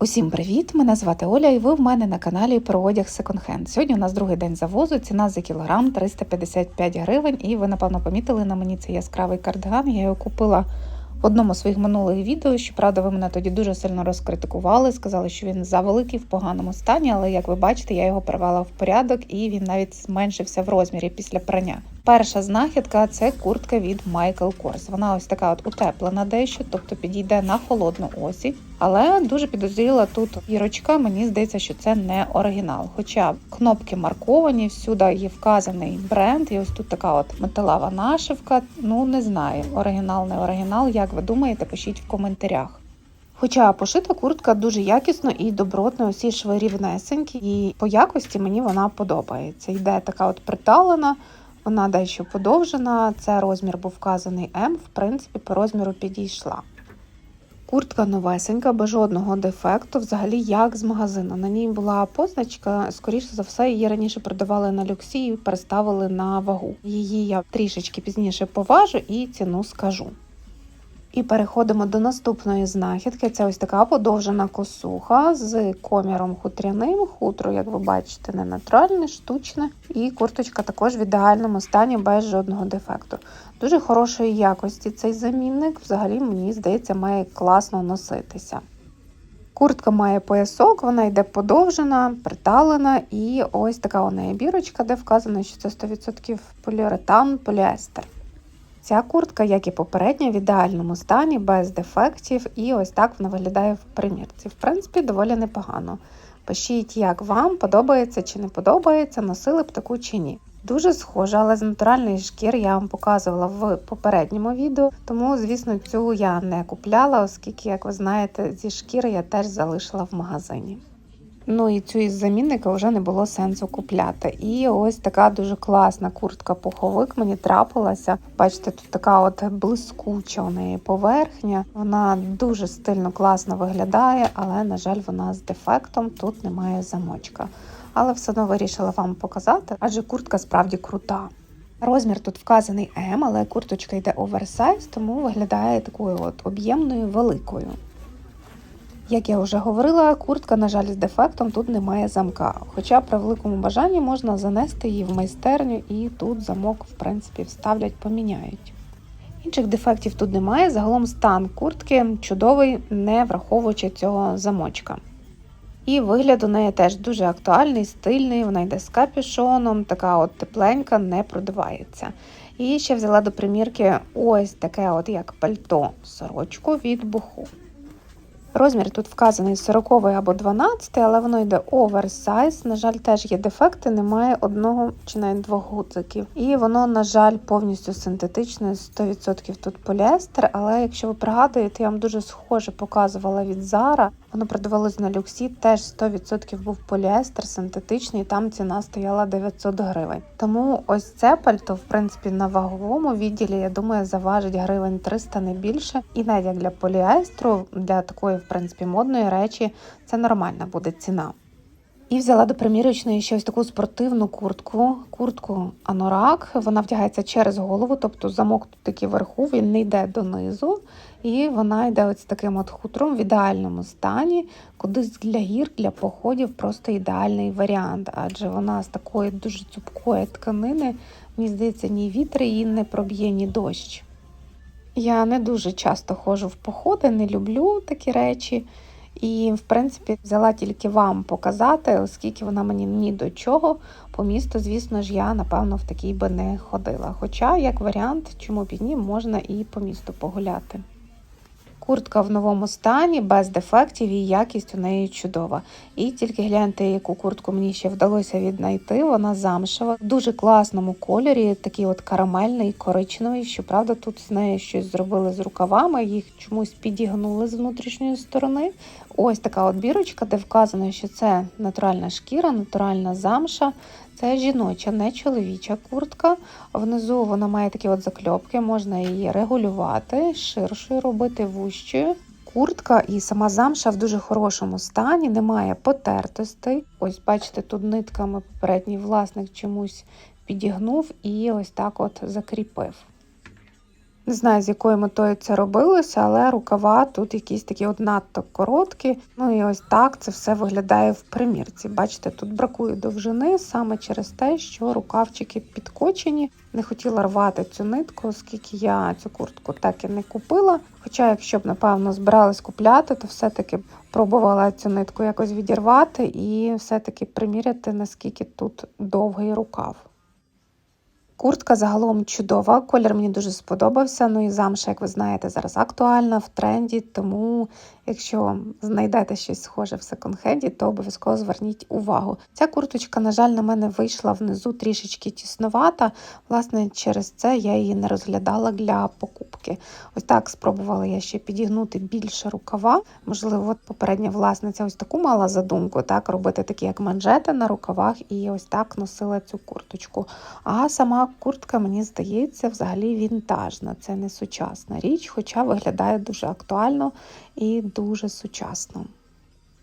Усім привіт! Мене звати Оля, і ви в мене на каналі про одяг Hand. Сьогодні у нас другий день завозу. Ціна за кілограм 355 гривень. І ви напевно помітили на мені цей яскравий кардиган. Я його купила в одному з своїх минулих відео. Щоправда, ви мене тоді дуже сильно розкритикували, сказали, що він завеликий в поганому стані. Але як ви бачите, я його привела в порядок і він навіть зменшився в розмірі після прання. Перша знахідка це куртка від Michael Kors. Вона ось така от утеплена дещо, тобто підійде на холодну осінь. Але дуже підозріла тут ірочка. Мені здається, що це не оригінал. Хоча кнопки марковані, всюди є вказаний бренд, і ось тут така от металева нашивка. Ну не знаю, оригінал, не оригінал. Як ви думаєте, пишіть в коментарях. Хоча пошита куртка дуже якісно і добротно, усі шви рівнесенькі, і по якості мені вона подобається. Йде така от приталена, вона дещо подовжена. Це розмір був вказаний М, в принципі, по розміру підійшла. Куртка новесенька, без жодного дефекту, взагалі як з магазину. На ній була позначка, скоріше за все, її раніше продавали на люксі і переставили на вагу. Її я трішечки пізніше поважу і ціну скажу. І переходимо до наступної знахідки. Це ось така подовжена косуха з коміром хутряним. Хутро, як ви бачите, не натуральне, штучне. І курточка також в ідеальному стані без жодного дефекту. Дуже хорошої якості цей замінник. Взагалі, мені здається, має класно носитися. Куртка має поясок, вона йде подовжена, приталена, і ось така у неї бірочка, де вказано, що це 100% поліуретан, поліестер. Ця куртка, як і попередня, в ідеальному стані, без дефектів, і ось так вона виглядає в примірці. В принципі, доволі непогано. Пишіть, як вам подобається чи не подобається, носили б таку чи ні. Дуже схожа, але з натуральної шкір я вам показувала в попередньому відео, тому, звісно, цю я не купляла, оскільки, як ви знаєте, зі шкіри я теж залишила в магазині. Ну і цю із замінника вже не було сенсу купляти. І ось така дуже класна куртка-пуховик мені трапилася. Бачите, тут така от блискуча у неї поверхня. Вона дуже стильно класно виглядає, але, на жаль, вона з дефектом, тут немає замочка. Але все одно вирішила вам показати, адже куртка справді крута. Розмір тут вказаний М, але курточка йде оверсайз, тому виглядає такою от об'ємною великою. Як я вже говорила, куртка, на жаль, з дефектом тут немає замка. Хоча при великому бажанні можна занести її в майстерню і тут замок, в принципі, вставлять, поміняють. Інших дефектів тут немає. Загалом стан куртки чудовий, не враховуючи цього замочка. І вигляд у неї теж дуже актуальний, стильний, вона йде з капюшоном, така от тепленька, не продувається. І ще взяла до примірки ось таке, от як пальто, сорочку від буху. Розмір тут вказаний 40 або 12, але воно йде оверсайз. На жаль, теж є дефекти, немає одного чи навіть двох гудзиків. І воно, на жаль, повністю синтетичне, 100% тут поліестер. Але якщо ви пригадуєте, я вам дуже схоже показувала від Zara. Воно продавалось на люксі, теж 100% був поліестер синтетичний, там ціна стояла 900 гривень. Тому ось це пальто, в принципі, на ваговому відділі, я думаю, заважить гривень 300 не більше. І навіть для поліестру, для такої, в принципі, модної речі, це нормальна буде ціна. І взяла до примірочної ще ось таку спортивну куртку, куртку Анорак. Вона вдягається через голову, тобто замок тут такий вверху, він не йде донизу. І вона йде ось таким от хутром в ідеальному стані. Кудись для гір, для походів просто ідеальний варіант, адже вона з такої дуже цупкої тканини, мені здається, ні вітер її не проб'є, ні дощ. Я не дуже часто ходжу в походи, не люблю такі речі. І, в принципі, взяла тільки вам показати, оскільки вона мені ні до чого. По місту, звісно ж, я, напевно, в такій би не ходила. Хоча, як варіант, чому і ні, можна і по місту погуляти. Куртка в новому стані, без дефектів і якість у неї чудова. І тільки гляньте, яку куртку мені ще вдалося віднайти. Вона замшева, в дуже класному кольорі, такий от карамельний, коричневий. Щоправда, тут з нею щось зробили з рукавами, їх чомусь підігнули з внутрішньої сторони. Ось така от бірочка, де вказано, що це натуральна шкіра, натуральна замша. Це жіноча, не чоловіча куртка. Внизу вона має такі от закльопки, можна її регулювати, ширшою робити вущою. Куртка і сама замша в дуже хорошому стані, немає потертостей. Ось, бачите, тут нитками попередній власник чомусь підігнув і ось так от закріпив. Не знаю, з якою метою це робилося, але рукава тут якісь такі от надто короткі. Ну і ось так це все виглядає в примірці. Бачите, тут бракує довжини саме через те, що рукавчики підкочені. Не хотіла рвати цю нитку, оскільки я цю куртку так і не купила. Хоча, якщо б, напевно, збиралась купляти, то все-таки пробувала цю нитку якось відірвати і все-таки приміряти, наскільки тут довгий рукав. Куртка загалом чудова, колір мені дуже сподобався. Ну і замша, як ви знаєте, зараз актуальна в тренді. Тому, якщо знайдете щось схоже в секонд-хенді, то обов'язково зверніть увагу. Ця курточка, на жаль, на мене вийшла внизу трішечки тісновата. Власне, через це я її не розглядала для покупки. Ось так спробувала я ще підігнути більше рукава. Можливо, от попередня власниця ось таку мала задумку, так робити такі як манжети на рукавах, і ось так носила цю курточку. А сама куртка, мені здається, взагалі вінтажна. Це не сучасна річ, хоча виглядає дуже актуально і дуже сучасно.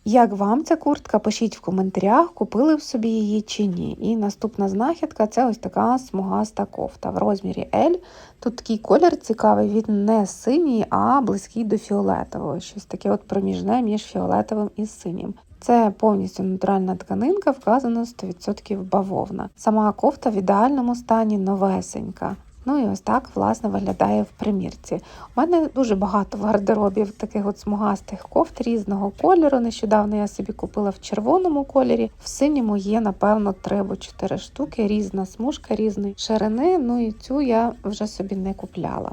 Як вам ця куртка? Пишіть в коментарях, купили б собі її чи ні. І наступна знахідка це ось така смугаста кофта в розмірі L. Тут такий колір цікавий, він не синій, а близький до фіолетового. Щось таке от проміжне між фіолетовим і синім. Це повністю натуральна тканинка, вказано 100% бавовна. Сама кофта в ідеальному стані новесенька. Ну і ось так власне виглядає в примірці. У мене дуже багато в гардеробі таких от смугастих кофт різного кольору. Нещодавно я собі купила в червоному кольорі. В синьому є, напевно, 3 або 4 штуки, різна смужка, різної ширини. Ну і цю я вже собі не купляла.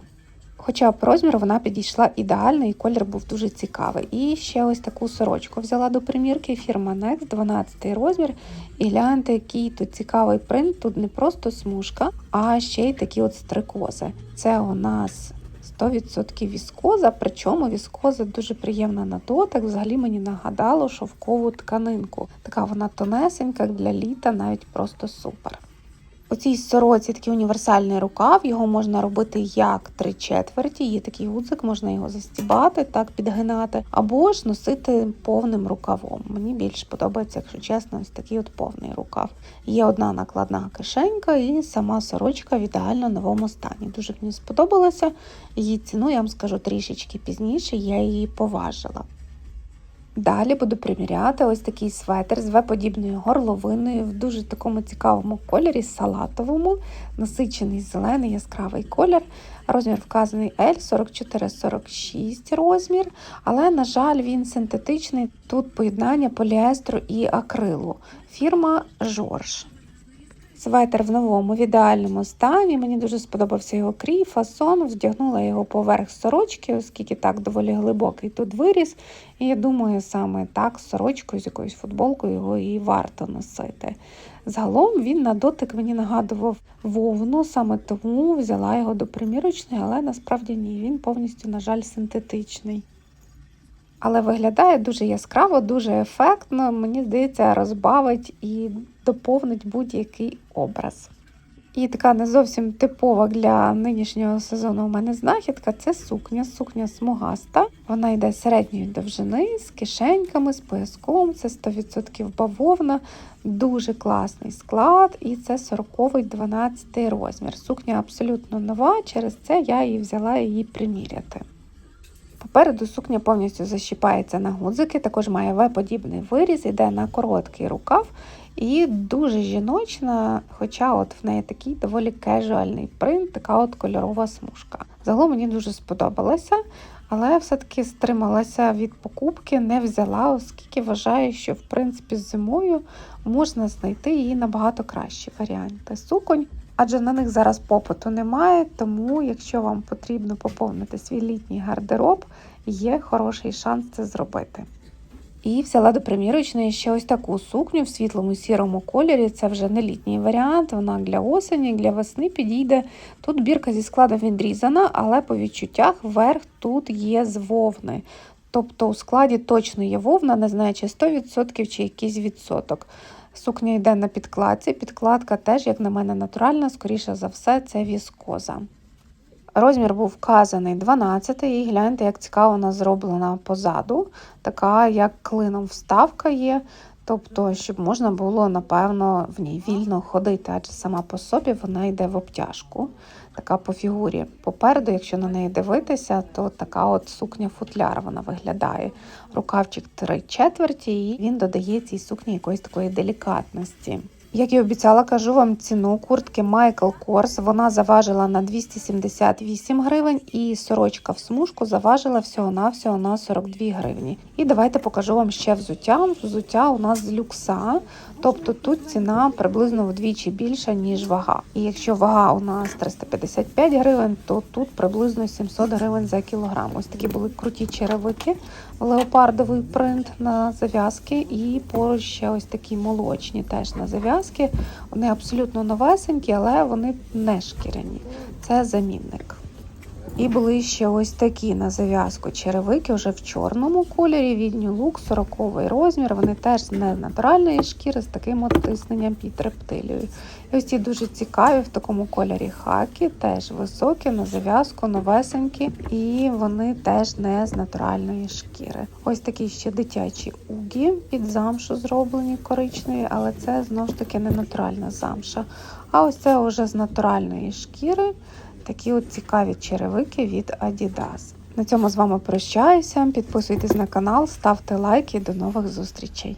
Хоча по розміру вона підійшла ідеально і колір був дуже цікавий. І ще ось таку сорочку взяла до примірки фірма Next, 12 розмір. І гляньте, який тут цікавий принт. Тут не просто смужка, а ще й такі от стрикози. Це у нас 100% віскоза, причому віскоза дуже приємна на дотик. Взагалі мені нагадало шовкову тканинку. Така вона тонесенька для літа, навіть просто супер. У цій сороці такий універсальний рукав, його можна робити як три четверті, є такий гудзик, можна його застібати, так підгинати, або ж носити повним рукавом. Мені більш подобається, якщо чесно, ось такий от повний рукав. Є одна накладна кишенька і сама сорочка в ідеально новому стані. Дуже мені сподобалося. Її ціну я вам скажу трішечки пізніше, я її поважила. Далі буду приміряти ось такий светр з В-подібною горловиною в дуже такому цікавому кольорі, салатовому, насичений зелений яскравий колір. Розмір вказаний L 44-46 розмір, але, на жаль, він синтетичний. Тут поєднання поліестру і акрилу. Фірма Жорж. Светер в новому в ідеальному стані. Мені дуже сподобався його крій, фасон. Вдягнула його поверх сорочки, оскільки так доволі глибокий тут виріс. І я думаю, саме так сорочкою, з якоюсь футболкою його і варто носити. Загалом він на дотик мені нагадував вовну, саме тому взяла його до примірочної, але насправді ні, він повністю, на жаль, синтетичний. Але виглядає дуже яскраво, дуже ефектно. Мені здається, розбавить і доповнить будь-який образ. І така не зовсім типова для нинішнього сезону у мене знахідка це сукня. Сукня смугаста. Вона йде середньої довжини з кишеньками, з пояском. Це 100% бавовна, дуже класний склад, і це 40-й 12 розмір. Сукня абсолютно нова, через це я її взяла її приміряти. Попереду сукня повністю защіпається на гудзики, також має В-подібний виріз, йде на короткий рукав і дуже жіночна, хоча от в неї такий доволі кежуальний принт, така от кольорова смужка. Загалом мені дуже сподобалася, але все-таки стрималася від покупки, не взяла, оскільки вважаю, що в принципі зимою можна знайти її набагато кращі варіанти суконь. Адже на них зараз попиту немає, тому якщо вам потрібно поповнити свій літній гардероб, є хороший шанс це зробити. І взяла до примірочної ще ось таку сукню в світлому сірому кольорі. Це вже не літній варіант, вона для осені, для весни підійде. Тут бірка зі складом відрізана, але по відчуттях верх тут є з вовни. Тобто у складі точно є вовна, не знаю, чи 100% чи якийсь відсоток. Сукня йде на підкладці. Підкладка теж, як на мене, натуральна, скоріше за все, це віскоза. Розмір був вказаний 12 і гляньте, як цікаво вона зроблена позаду. Така, як клином вставка є. Тобто, щоб можна було, напевно, в ній вільно ходити, адже сама по собі вона йде в обтяжку. така по фігурі. Попереду, якщо на неї дивитися, то така от сукня футляр вона виглядає. Рукавчик три четверті, і він додає цій сукні якоїсь такої делікатності. Як і обіцяла, кажу вам ціну куртки Michael Kors. Вона заважила на 278 гривень, і сорочка в смужку заважила всього-навсього на 42 гривні. І давайте покажу вам ще взуття. Взуття у нас з люкса, тобто тут ціна приблизно вдвічі більша, ніж вага. І якщо вага у нас 355 гривень, то тут приблизно 700 гривень за кілограм. Ось такі були круті черевики, леопардовий принт на зав'язки, і поруч ще ось такі молочні теж на зав'язки. Вони абсолютно новесенькі, але вони не шкіряні. Це замінник. І були ще ось такі на зав'язку черевики вже в чорному кольорі від New Look, 40 розмір. Вони теж не з натуральної шкіри з таким от тисненням під рептилією. І ось ці дуже цікаві в такому кольорі хаки, теж високі, на зав'язку, новесенькі, і вони теж не з натуральної шкіри. Ось такі ще дитячі угі під замшу зроблені коричневі, але це знову ж таки не натуральна замша. А ось це вже з натуральної шкіри. Такі от цікаві черевики від Adidas. На цьому з вами прощаюся. Підписуйтесь на канал, ставте лайки. До нових зустрічей.